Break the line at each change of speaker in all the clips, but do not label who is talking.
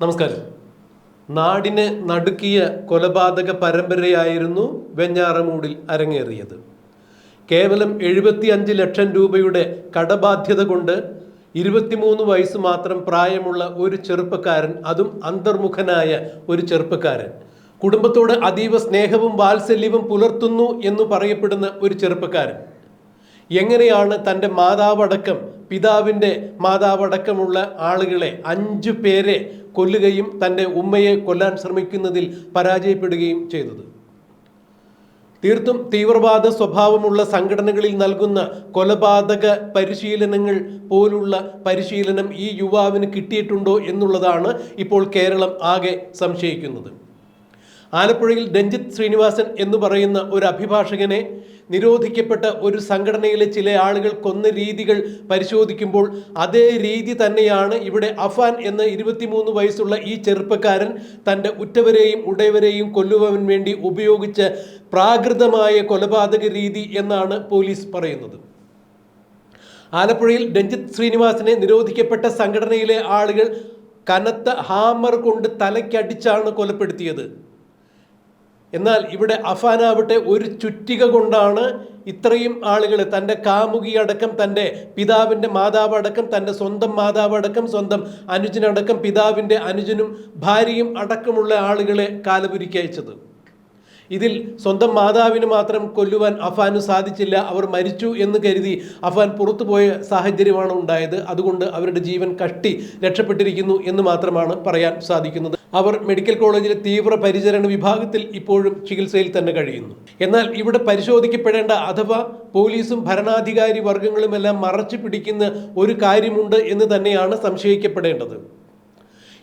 നമസ്കാരം. നാടിനെ നടുക്കിയ കൊലപാതക പരമ്പരയായിരുന്നു വെഞ്ഞാറമൂടിൽ അരങ്ങേറിയത്. കേവലം എഴുപത്തിയഞ്ച് ലക്ഷം രൂപയുടെ കടബാധ്യത കൊണ്ട് ഇരുപത്തിമൂന്ന് വയസ്സ് മാത്രം പ്രായമുള്ള ഒരു ചെറുപ്പക്കാരൻ അതും അന്തർമുഖനായ ഒരു ചെറുപ്പക്കാരൻ കുടുംബത്തോട് അതീവ സ്നേഹവും വാത്സല്യവും പുലർത്തുന്നു എന്ന് പറയപ്പെടുന്ന ഒരു ചെറുപ്പക്കാരൻ. എങ്ങനെയാണ് തന്റെ മാതാവടക്കം പിതാവിന്റെ മാതാവടക്കമുള്ള ആളുകളെ അഞ്ചു പേരെ കൊല്ലുകയും തന്റെ ഉമ്മയെ കൊല്ലാൻ ശ്രമിക്കുന്നതിൽ പരാജയപ്പെടുകയും ചെയ്തത്? തീർത്തും തീവ്രവാദ സ്വഭാവമുള്ള സംഘടനകളിൽ നൽകുന്ന കൊലപാതക പരിശീലനങ്ങൾ പോലുള്ള പരിശീലനം ഈ യുവാവിന് കിട്ടിയിട്ടുണ്ടോ എന്നുള്ളതാണ് ഇപ്പോൾ കേരളം ആകെ സംശയിക്കുന്നത്. ആലപ്പുഴയിൽ രഞ്ജിത്ത് ശ്രീനിവാസൻ എന്ന് പറയുന്ന ഒരു അഭിഭാഷകനെ നിരോധിക്കപ്പെട്ട ഒരു സംഘടനയിലെ ചില ആളുകൾ കൊന്ന രീതികൾ പരിശോധിക്കുമ്പോൾ അതേ രീതി തന്നെയാണ് ഇവിടെ അഫാൻ എന്ന ഇരുപത്തിമൂന്ന് വയസ്സുള്ള ഈ ചെറുപ്പക്കാരൻ തന്റെ ഉറ്റവരെയും ഉടയവരെയും കൊല്ലുവാൻ വേണ്ടി ഉപയോഗിച്ച പ്രാകൃതമായ കൊലപാതക രീതി എന്നാണ് പോലീസ് പറയുന്നത്. ആലപ്പുഴയിൽ രഞ്ജിത്ത് ശ്രീനിവാസനെ നിരോധിക്കപ്പെട്ട സംഘടനയിലെ ആളുകൾ കനത്ത ഹാമർ കൊണ്ട് തലയ്ക്കടിച്ചാണ് കൊലപ്പെടുത്തിയത്. എന്നാൽ ഇവിടെ അഫാനാവട്ടെ ഒരു ചുറ്റിക കൊണ്ടാണ് ഇത്രയും ആളുകൾ തന്റെ കാമുകിയടക്കം തന്റെ പിതാവിന്റെ മാതാവ് അടക്കം തന്റെ സ്വന്തം മാതാവ് അടക്കം സ്വന്തം അനുജനടക്കം പിതാവിന്റെ അനുജനും ഭാര്യയും അടക്കമുള്ള ആളുകളെ കാലപുരിക്കയച്ചത് ഇതിൽ സ്വന്തം മാതാവിന് മാത്രം കൊല്ലുവാൻ അഫാന് സാധിച്ചില്ല അവർ മരിച്ചു എന്ന് കരുതി അഫാൻ പുറത്തുപോയ സാഹചര്യമാണ് ഉണ്ടായത്. അതുകൊണ്ട് അവരുടെ ജീവൻ കഷ്ടി രക്ഷപ്പെട്ടിരിക്കുന്നു എന്ന് മാത്രമാണ് പറയാൻ സാധിക്കുന്നത്. അവർ മെഡിക്കൽ കോളേജിലെ തീവ്ര പരിചരണ വിഭാഗത്തിൽ ഇപ്പോഴും ചികിത്സയിൽ തന്നെ കഴിയുന്നു. എന്നാൽ ഇവിടെ പരിശോധിക്കപ്പെടേണ്ട അഥവാ പോലീസും ഭരണാധികാരി വർഗങ്ങളുമെല്ലാം മറച്ചു പിടിക്കുന്ന ഒരു കാര്യമുണ്ട് എന്ന് തന്നെയാണ് സംശയിക്കപ്പെടേണ്ടത്.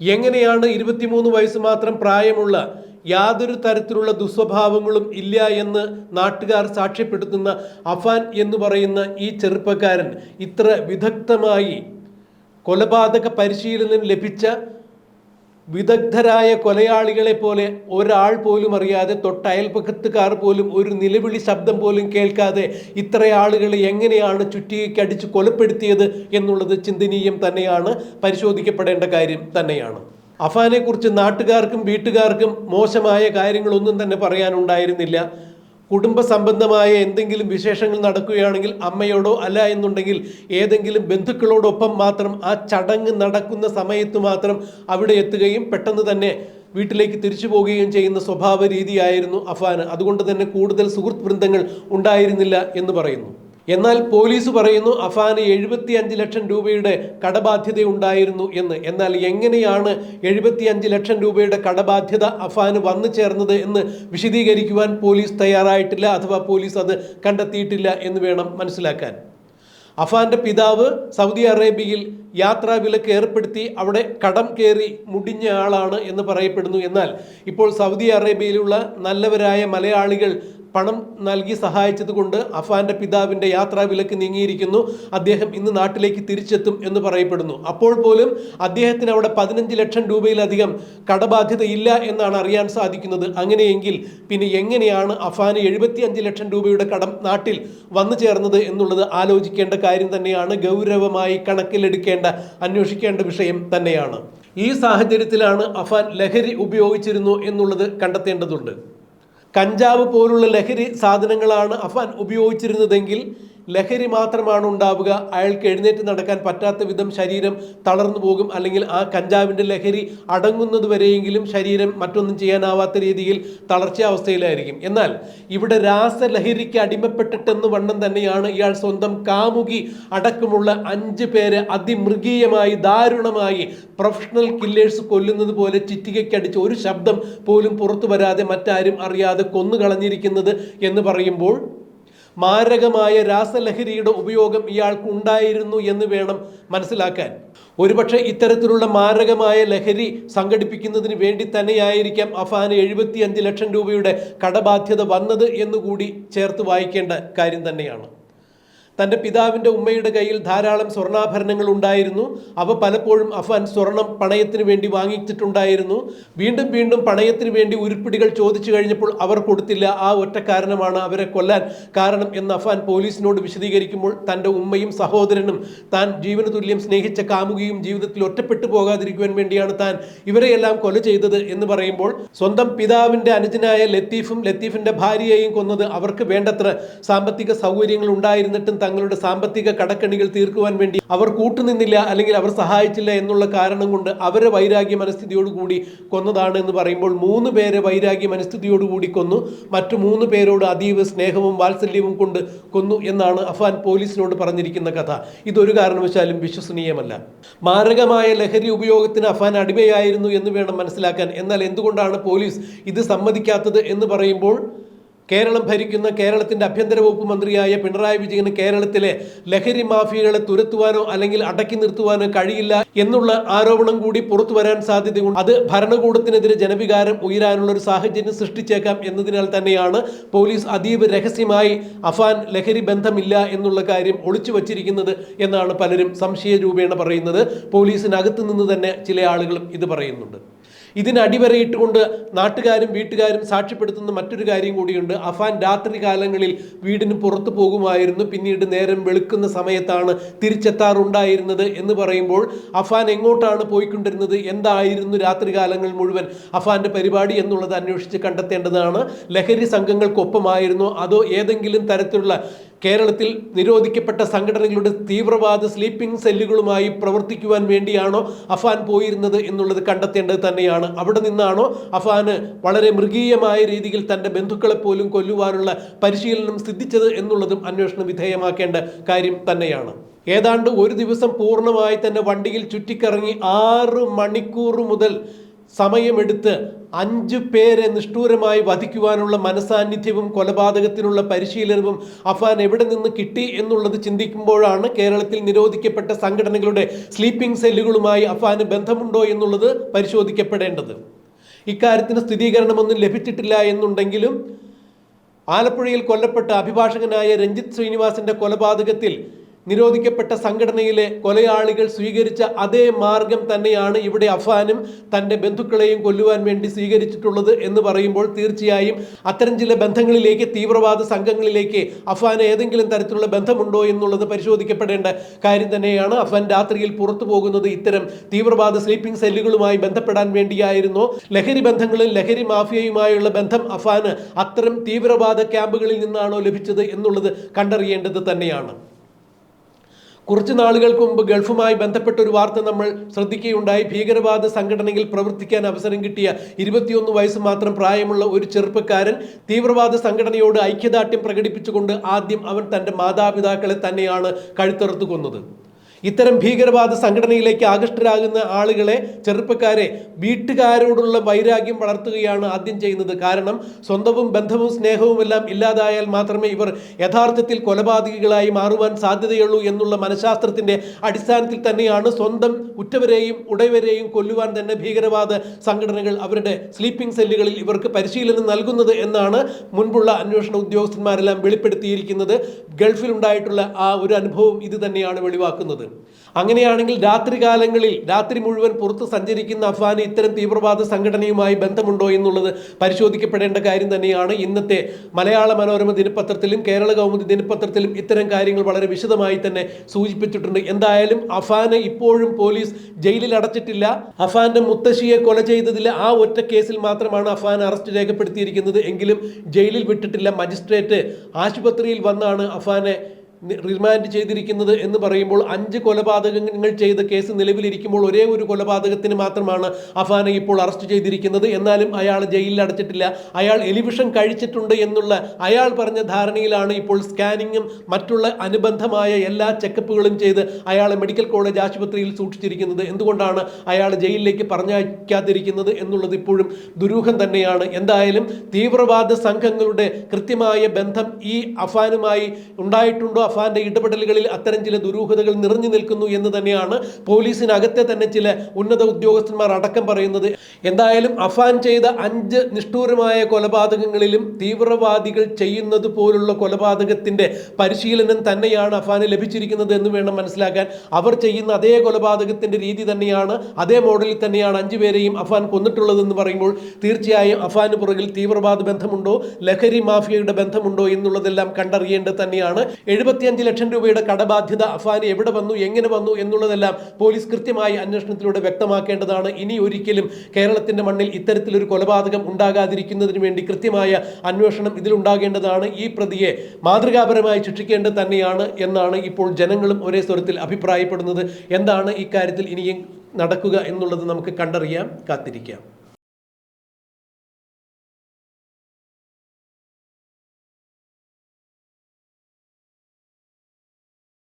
എങ്ങനെയാണ് ഇരുപത്തിമൂന്ന് വയസ്സ് മാത്രം പ്രായമുള്ള യാതൊരു തരത്തിലുള്ള ദുസ്വഭാവങ്ങളും ഇല്ല എന്ന് നാട്ടുകാർ സാക്ഷ്യപ്പെടുത്തുന്ന അഫാൻ എന്ന് പറയുന്ന ഈ ചെറുപ്പക്കാരൻ ഇത്ര വിദഗ്ധമായി കൊലപാതക പരിശീലനം ലഭിച്ച വിദഗ്ധരായ കൊലയാളികളെ പോലെ ഒരാൾ പോലും അറിയാതെ തൊട്ടയൽപക്കത്തുകാർ പോലും ഒരു നിലവിളി ശബ്ദം പോലും കേൾക്കാതെ ഇത്ര ആളുകളെ എങ്ങനെയാണ് ചുറ്റിക്കടിച്ച് കൊലപ്പെടുത്തിയത് എന്നുള്ളത് ചിന്തനീയം തന്നെയാണ്. പരിശോധിക്കപ്പെടേണ്ട കാര്യം തന്നെയാണ്. അഫാനെ കുറിച്ച് നാട്ടുകാർക്കും വീട്ടുകാർക്കും മോശമായ കാര്യങ്ങളൊന്നും തന്നെ പറയാനുണ്ടായിരുന്നില്ല. കുടുംബ സംബന്ധമായ എന്തെങ്കിലും വിശേഷങ്ങൾ നടക്കുകയാണെങ്കിൽ അമ്മയോടോ അല്ല എന്നുണ്ടെങ്കിൽ ഏതെങ്കിലും ബന്ധുക്കളോടൊപ്പം മാത്രം ആ ചടങ്ങ് നടക്കുന്ന സമയത്ത് മാത്രം അവിടെ എത്തുകയും പെട്ടെന്ന് തന്നെ വീട്ടിലേക്ക് തിരിച്ചു പോവുകയും ചെയ്യുന്ന സ്വഭാവ രീതിയായിരുന്നു അഫാന്. അതുകൊണ്ട് തന്നെ കൂടുതൽ സുഹൃത്ത് വൃന്ദങ്ങൾ ഉണ്ടായിരുന്നില്ല എന്ന് പറയുന്നു. എന്നാൽ പോലീസ് പറയുന്നു അഫാന് എഴുപത്തി അഞ്ച് ലക്ഷം രൂപയുടെ കടബാധ്യത ഉണ്ടായിരുന്നു എന്ന്. എന്നാൽ എങ്ങനെയാണ് എഴുപത്തി അഞ്ച് ലക്ഷം രൂപയുടെ കടബാധ്യത അഫാന് വന്നു ചേർന്നത് എന്ന് വിശദീകരിക്കുവാൻ പോലീസ് തയ്യാറായിട്ടില്ല അഥവാ പോലീസ് അത് കണ്ടെത്തിയിട്ടില്ല എന്ന് വേണം മനസ്സിലാക്കാൻ. അഫാന്റെ പിതാവ് സൗദി അറേബ്യയിൽ യാത്രാ വിലക്ക് ഏർപ്പെടുത്തി അവിടെ കടം കയറി മുടിഞ്ഞ ആളാണ് എന്ന് പറയപ്പെടുന്നു. എന്നാൽ ഇപ്പോൾ സൗദി അറേബ്യയിലുള്ള നല്ലവരായ മലയാളികൾ പണം നൽകി സഹായിച്ചത് കൊണ്ട് അഫാന്റെ പിതാവിന്റെ യാത്രാ വിലക്ക് നീങ്ങിയിരിക്കുന്നു. അദ്ദേഹം ഇന്ന് നാട്ടിലേക്ക് തിരിച്ചെത്തും എന്ന് പറയപ്പെടുന്നു. അപ്പോൾ പോലും അദ്ദേഹത്തിന് അവിടെ പതിനഞ്ച് ലക്ഷം രൂപയിലധികം കടബാധ്യതയില്ല എന്നാണ് അറിയാൻ സാധിക്കുന്നത്. അങ്ങനെയെങ്കിൽ പിന്നെ എങ്ങനെയാണ് അഫാന് എഴുപത്തി അഞ്ച് ലക്ഷം രൂപയുടെ കടം നാട്ടിൽ വന്നു ചേർന്നത് എന്നുള്ളത് ആലോചിക്കേണ്ട കാര്യം തന്നെയാണ്. ഗൗരവമായി കണക്കിലെടുക്കേണ്ട അന്വേഷിക്കേണ്ട വിഷയം തന്നെയാണ്. ഈ സാഹചര്യത്തിലാണ് അഫാൻ ലഹരി ഉപയോഗിച്ചിരുന്നു എന്നുള്ളത് കണ്ടെത്തേണ്ടതുണ്ട്. കഞ്ചാവ് പോലുള്ള ലഹരി സാധനങ്ങളാണ് അഫാൻ ഉപയോഗിച്ചിരുന്നതെങ്കിൽ ലഹരി മാത്രമാണ് ഉണ്ടാവുക. അയാൾക്ക് എഴുന്നേറ്റ് നടക്കാൻ പറ്റാത്ത വിധം ശരീരം തളർന്നു പോകും. അല്ലെങ്കിൽ ആ കഞ്ചാവിന്റെ ലഹരി അടങ്ങുന്നത് വരെയെങ്കിലും ശരീരം മറ്റൊന്നും ചെയ്യാനാവാത്ത രീതിയിൽ തളർച്ചയാവസ്ഥയിലായിരിക്കും എന്നാൽ ഇവിടെ രാസലഹരിക്ക് അടിമപ്പെട്ടിട്ടെന്ന് വണ്ണം തന്നെയാണ് ഇയാൾ സ്വന്തം കാമുകി അടക്കമുള്ള അഞ്ച് പേരെ അതിമൃഗീയമായി ദാരുണമായി പ്രൊഫഷണൽ കില്ലേഴ്സ് കൊല്ലുന്നത് പോലെ ചിറ്റികയ്ക്കടിച്ച് ഒരു ശബ്ദം പോലും പുറത്തു വരാതെ മറ്റാരും അറിയാതെ കൊന്നു കൊന്നുകളഞ്ഞിരിക്കുന്നത് എന്ന് പറയുമ്പോൾ മാരകമായ രാസലഹരിയുടെ ഉപയോഗം ഇയാൾക്ക് ഉണ്ടായിരുന്നു എന്ന് വേണം മനസ്സിലാക്കാൻ. ഒരുപക്ഷെ ഇത്തരത്തിലുള്ള മാരകമായ ലഹരി സംഘടിപ്പിക്കുന്നതിന് വേണ്ടി തന്നെയായിരിക്കാം അഫാന് എഴുപത്തിയഞ്ച് ലക്ഷം രൂപയുടെ കടബാധ്യത വന്നത് എന്നുകൂടി ചേർത്ത് വായിക്കേണ്ട കാര്യം തന്നെയാണ്. തന്റെ പിതാവിന്റെ ഉമ്മയുടെ കയ്യിൽ ധാരാളം സ്വർണാഭരണങ്ങൾ ഉണ്ടായിരുന്നു. അവ പലപ്പോഴും അഫാൻ സ്വർണം പണയത്തിന് വേണ്ടി വാങ്ങിച്ചിട്ടുണ്ടായിരുന്നു. വീണ്ടും വീണ്ടും പണയത്തിന് വേണ്ടി ഉരുപ്പിടികൾ ചോദിച്ചു കഴിഞ്ഞപ്പോൾ അവർ കൊടുത്തില്ല. ആ ഒറ്റ കാരണമാണ് അവരെ കൊല്ലാൻ കാരണം എന്ന് അഫാൻ പോലീസിനോട് വിശദീകരിക്കുമ്പോൾ തന്റെ ഉമ്മയും സഹോദരനും താൻ ജീവന തുല്യം സ്നേഹിച്ച കാമുകിയും ജീവിതത്തിൽ ഒറ്റപ്പെട്ടു പോകാതിരിക്കുവാൻ വേണ്ടിയാണ് താൻ ഇവരെയെല്ലാം കൊല ചെയ്തത് എന്ന് പറയുമ്പോൾ സ്വന്തം പിതാവിന്റെ അനുജനായ ലത്തീഫും ലത്തീഫിന്റെ ഭാര്യയെയും കൊന്നത് അവർക്ക് വേണ്ടത്ര സാമ്പത്തിക സൗകര്യങ്ങൾ ഉണ്ടായിരുന്നിട്ടും തങ്ങളുടെ സാമ്പത്തിക കടക്കണികൾ തീർക്കുവാൻ വേണ്ടി അവർ കൂട്ടുനിന്നില്ല അല്ലെങ്കിൽ അവർ സഹായിച്ചില്ല എന്നുള്ള കാരണം കൊണ്ട് അവരെ വൈരാഗ്യ മനസ്ഥിതിയോടുകൂടി കൊന്നതാണ് എന്ന് പറയുമ്പോൾ മൂന്ന് പേരെ വൈരാഗ്യ മനസ്ഥിതിയോടുകൂടി കൊന്നു. മറ്റു മൂന്ന് പേരോട് അതീവ സ്നേഹവും വാത്സല്യവും കൊണ്ട് കൊന്നു എന്നാണ് അഫാൻ പോലീസിനോട് പറഞ്ഞിരിക്കുന്ന കഥ. ഇതൊരു കാരണവശാലും വിശ്വസനീയമല്ല. മാരകമായ ലഹരി ഉപയോഗത്തിന് അഫാൻ അടിമയായിരുന്നു എന്ന് വേണം മനസ്സിലാക്കാൻ. എന്നാൽ എന്തുകൊണ്ടാണ് പോലീസ് ഇത് സമ്മതിക്കാത്തത് എന്ന് പറയുമ്പോൾ കേരളം ഭരിക്കുന്ന കേരളത്തിന്റെ ആഭ്യന്തര വകുപ്പ് മന്ത്രിയായ പിണറായി വിജയന് കേരളത്തിലെ ലഹരി മാഫിയകളെ തുരത്തുവാനോ അല്ലെങ്കിൽ അടക്കി നിർത്തുവാനോ കഴിയില്ല എന്നുള്ള ആരോപണം കൂടി പുറത്തു വരാൻ സാധ്യതയുണ്ട്. അത് ഭരണകൂടത്തിനെതിരെ ജനവികാരം ഉയരാനുള്ള ഒരു സാഹചര്യം സൃഷ്ടിച്ചേക്കാം എന്നതിനാൽ തന്നെയാണ് പോലീസ് അതീവ രഹസ്യമായി അഫാൻ ലഹരി ബന്ധമില്ല എന്നുള്ള കാര്യം ഒളിച്ചു വച്ചിരിക്കുന്നത് എന്നാണ് പലരും സംശയ രൂപേണ പറയുന്നത്. പോലീസിനകത്ത് നിന്ന് തന്നെ ചില ആളുകളും ഇത് പറയുന്നുണ്ട്. ഇതിന് അടിവരയിട്ടുകൊണ്ട് നാട്ടുകാരും വീട്ടുകാരും സാക്ഷ്യപ്പെടുത്തുന്ന മറ്റൊരു കാര്യം കൂടിയുണ്ട്. അഫാൻ രാത്രി കാലങ്ങളിൽ വീടിന് പുറത്തു പോകുമായിരുന്നു. പിന്നീട് നേരം വെളുക്കുന്ന സമയത്താണ് തിരിച്ചെത്താറുണ്ടായിരുന്നത് എന്ന് പറയുമ്പോൾ അഫാൻ എങ്ങോട്ടാണ് പോയിക്കൊണ്ടിരുന്നത്? എന്തായിരുന്നു രാത്രി കാലങ്ങൾ മുഴുവൻ അഫാന്റെ പരിപാടി എന്നുള്ളത് അന്വേഷിച്ച് കണ്ടെത്തേണ്ടതാണ്. ലഹരി സംഘങ്ങൾക്കൊപ്പമായിരുന്നോ? അതോ ഏതെങ്കിലും തരത്തിലുള്ള കേരളത്തിൽ നിരോധിക്കപ്പെട്ട സംഘടനകളുടെ തീവ്രവാദ സ്ലീപ്പിംഗ് സെല്ലുകളുമായി പ്രവർത്തിക്കുവാൻ വേണ്ടിയാണോ അഫാൻ പോയിരുന്നത് എന്നുള്ളത് കണ്ടെത്തേണ്ടത് തന്നെയാണ്. അവിടെ നിന്നാണോ അഫാന് വളരെ മൃഗീയമായ രീതിയിൽ തന്റെ ബന്ധുക്കളെ പോലും കൊല്ലുവാനുള്ള പരിശീലനം സിദ്ധിച്ചത് എന്നുള്ളതും അന്വേഷണം വിധേയമാക്കേണ്ട കാര്യം തന്നെയാണ്. ഏതാണ്ട് ഒരു ദിവസം പൂർണമായി തന്നെ വണ്ടിയിൽ ചുറ്റിക്കറങ്ങി ആറ് മണിക്കൂർ മുതൽ സമയമെടുത്ത് അഞ്ചു പേരെ നിഷ്ഠൂരമായി വധിക്കുവാനുള്ള മനസാന്നിധ്യവും കൊലപാതകത്തിനുള്ള പരിശീലനവും അഫാൻ എവിടെ നിന്ന് കിട്ടി എന്നുള്ളത് ചിന്തിക്കുമ്പോഴാണ് കേരളത്തിൽ നിരോധിക്കപ്പെട്ട സംഘടനകളുടെ സ്ലീപ്പിംഗ് സെല്ലുകളുമായി അഫാന് ബന്ധമുണ്ടോ എന്നുള്ളത് പരിശോധിക്കപ്പെടേണ്ടത്. ഇക്കാര്യത്തിന് സ്ഥിരീകരണമൊന്നും ലഭിച്ചിട്ടില്ല എന്നുണ്ടെങ്കിലും ആലപ്പുഴയിൽ കൊല്ലപ്പെട്ട അഭിഭാഷകനായ രഞ്ജിത്ത് ശ്രീനിവാസിന്റെ കൊലപാതകത്തിൽ നിരോധിക്കപ്പെട്ട സംഘടനയിലെ കൊലയാളികൾ സ്വീകരിച്ച അതേ മാർഗം തന്നെയാണ് ഇവിടെ അഫാനും തന്റെ ബന്ധുക്കളെയും കൊല്ലുവാൻ വേണ്ടി സ്വീകരിച്ചിട്ടുള്ളത് എന്ന് പറയുമ്പോൾ തീർച്ചയായും അത്തരം ചില ബന്ധങ്ങളിലേക്ക് തീവ്രവാദ സംഘങ്ങളിലേക്ക് അഫാന് ഏതെങ്കിലും തരത്തിലുള്ള ബന്ധമുണ്ടോ എന്നുള്ളത് പരിശോധിക്കപ്പെടേണ്ട കാര്യം തന്നെയാണ്. അഫാൻ രാത്രിയിൽ പുറത്തു പോകുന്നത് ഇത്തരം തീവ്രവാദ സ്ലീപ്പിംഗ് സെല്ലുകളുമായി ബന്ധപ്പെടാൻ വേണ്ടിയായിരുന്നോ. ലഹരി ബന്ധങ്ങളും ലഹരി മാഫിയയുമായുള്ള ബന്ധം അഫാന് അത്തരം തീവ്രവാദ ക്യാമ്പുകളിൽ നിന്നാണോ ലഭിച്ചത് എന്നുള്ളത് കണ്ടറിയേണ്ടത് തന്നെയാണ്. കുറച്ച് നാളുകൾക്ക് മുമ്പ് ഗൾഫുമായി ബന്ധപ്പെട്ട ഒരു വാർത്ത നമ്മൾ ശ്രദ്ധിക്കുകയുണ്ടായി. ഭീകരവാദ സംഘടനയിൽ പ്രവർത്തിക്കാൻ അവസരം കിട്ടിയ ഇരുപത്തിയൊന്ന് വയസ്സ് മാത്രം പ്രായമുള്ള ഒരു ചെറുപ്പക്കാരൻ തീവ്രവാദ സംഘടനയോട് ഐക്യദാർഢ്യം പ്രകടിപ്പിച്ചുകൊണ്ട് ആദ്യം അവൻ തന്റെ മാതാപിതാക്കളെ തന്നെയാണ് കഴുത്തറുത്ത് കൊന്നത്. ഇത്തരം ഭീകരവാദ സംഘടനയിലേക്ക് ആകൃഷ്ടരാകുന്ന ആളുകളെ ചെറുപ്പക്കാരെ വീട്ടുകാരോടുള്ള വൈരാഗ്യം വളർത്തുകയാണ് ആദ്യം ചെയ്യുന്നത്. കാരണം സ്വന്തവും ബന്ധവും സ്നേഹവും എല്ലാം ഇല്ലാതായാൽ മാത്രമേ ഇവർ യഥാർത്ഥത്തിൽ കൊലപാതകികളായി മാറുവാൻ സാധ്യതയുള്ളൂ എന്നുള്ള മനഃശാസ്ത്രത്തിന്റെ അടിസ്ഥാനത്തിൽ തന്നെയാണ് സ്വന്തം ഉറ്റവരെയും ഉടയവരെയും കൊല്ലുവാൻ തന്നെ ഭീകരവാദ സംഘടനകൾ അവരുടെ സ്ലീപ്പിംഗ് സെല്ലുകളിൽ ഇവർക്ക് പരിശീലനം നൽകുന്നത് എന്നാണ് മുൻപുള്ള അന്വേഷണ ഉദ്യോഗസ്ഥന്മാരെല്ലാം വെളിപ്പെടുത്തിയിരിക്കുന്നത്. ഗൾഫിലുണ്ടായിട്ടുള്ള ആ ഒരു അനുഭവം ഇത് തന്നെയാണ് വെളിവാക്കുന്നത്. അങ്ങനെയാണെങ്കിൽ രാത്രി കാലങ്ങളിൽ രാത്രി മുഴുവൻ പുറത്ത് സഞ്ചരിക്കുന്ന അഫ്വാന് ഇത്തരം തീവ്രവാദ സംഘടനയുമായി ബന്ധമുണ്ടോ എന്നുള്ളത് പരിശോധിക്കപ്പെടേണ്ട കാര്യം തന്നെയാണ് ഇന്നത്തെ മലയാള മനോരമ ദിനപത്രത്തിലും കേരള കൗമുദി ദിനപത്രത്തിലും ഇത്തരം കാര്യങ്ങൾ വളരെ വിശദമായി തന്നെ സൂചിപ്പിച്ചിട്ടുണ്ട്. എന്തായാലും അഫാനെ ഇപ്പോഴും പോലീസ് ജയിലിൽ അടച്ചിട്ടില്ല. അഫാന്റെ മുത്തശ്ശിയെ കൊല ചെയ്തതിൽ ആ ഒറ്റ കേസിൽ മാത്രമാണ് അഫാൻ അറസ്റ്റ് രേഖപ്പെടുത്തിയിരിക്കുന്നത്. എങ്കിലും ജയിലിൽ വിട്ടിട്ടില്ല. മജിസ്ട്രേറ്റ് ആശുപത്രിയിൽ വന്നാണ് അഫാനെ റിമാൻഡ് ചെയ്തിരിക്കുന്നത് എന്ന് പറയുമ്പോൾ അഞ്ച് കൊലപാതകങ്ങൾ ചെയ്ത കേസ് നിലവിലിരിക്കുമ്പോൾ ഒരേ ഒരു കൊലപാതകത്തിന് മാത്രമാണ് അഫാനെ ഇപ്പോൾ അറസ്റ്റ് ചെയ്തിരിക്കുന്നത്. എന്നാലും അയാൾ ജയിലിൽ അടച്ചിട്ടില്ല. അയാൾ എലിവിഷൻ കഴിച്ചിട്ടുണ്ട് എന്നുള്ള അയാൾ പറഞ്ഞ ധാരണയിലാണ് ഇപ്പോൾ സ്കാനിങ്ങും മറ്റുള്ള അനുബന്ധമായ എല്ലാ ചെക്കപ്പുകളും ചെയ്ത് അയാളെ മെഡിക്കൽ കോളേജ് ആശുപത്രിയിൽ സൂക്ഷിച്ചിരിക്കുന്നത്. എന്തുകൊണ്ടാണ് അയാൾ ജയിലിലേക്ക് പറഞ്ഞയക്കാതിരിക്കുന്നത് എന്നുള്ളത് ഇപ്പോഴും ദുരൂഹം തന്നെയാണ്. എന്തായാലും തീവ്രവാദ സംഘങ്ങളുടെ കൃത്യമായ ബന്ധം ഈ അഫാനുമായി ഉണ്ടായിട്ടുണ്ടോ? അഫാന്റെ ഇടപെടലുകളിൽ അത്തരം ചില ദുരൂഹതകൾ നിറഞ്ഞു നിൽക്കുന്നു എന്ന് തന്നെയാണ് പോലീസിനകത്തെ തന്നെ ചില ഉന്നത ഉദ്യോഗസ്ഥന്മാർ അടക്കം പറയുന്നത്. എന്തായാലും അഫാൻ ചെയ്ത അഞ്ച് നിഷ്ഠൂരമായ കൊലപാതകങ്ങളിലും തീവ്രവാദികൾ ചെയ്യുന്നത് പോലുള്ള കൊലപാതകത്തിന്റെ പരിശീലനം തന്നെയാണ് അഫാന് ലഭിച്ചിരിക്കുന്നത് എന്ന് വേണം മനസ്സിലാക്കാൻ. അവർ ചെയ്യുന്ന അതേ കൊലപാതകത്തിന്റെ രീതി തന്നെയാണ് അതേ മോഡലിൽ തന്നെയാണ് അഞ്ചുപേരെയും അഫാൻ കൊന്നിട്ടുള്ളതെന്ന് പറയുമ്പോൾ തീർച്ചയായും അഫാന് പുറകിൽ തീവ്രവാദ ബന്ധമുണ്ടോ ലഹരി മാഫിയയുടെ ബന്ധമുണ്ടോ എന്നുള്ളതെല്ലാം കണ്ടറിയേണ്ടത് തന്നെയാണ്. എഴുപത്തിയഞ്ച് ലക്ഷം രൂപയുടെ കടബാധ്യത അഫാനി എവിടെ വന്നു എങ്ങനെ വന്നു എന്നുള്ളതെല്ലാം പോലീസ് കൃത്യമായി അന്വേഷണത്തിലൂടെ വ്യക്തമാക്കേണ്ടതാണ്. ഇനി ഒരിക്കലും കേരളത്തിന്റെ മണ്ണിൽ ഇത്തരത്തിലൊരു കൊലപാതകം ഉണ്ടാകാതിരിക്കുന്നതിന് വേണ്ടി കൃത്യമായ അന്വേഷണം ഇതിലുണ്ടാകേണ്ടതാണ്. ഈ പ്രതിയെ മാതൃകാപരമായി ശിക്ഷിക്കേണ്ടത് തന്നെയാണ് എന്നാണ് ഇപ്പോൾ ജനങ്ങളും ഒരേ സ്വരത്തിൽ അഭിപ്രായപ്പെടുന്നത്. എന്താണ് ഇക്കാര്യത്തിൽ ഇനിയും നടക്കുക എന്നുള്ളത് നമുക്ക് കണ്ടറിയാം കാത്തിരിക്കാം.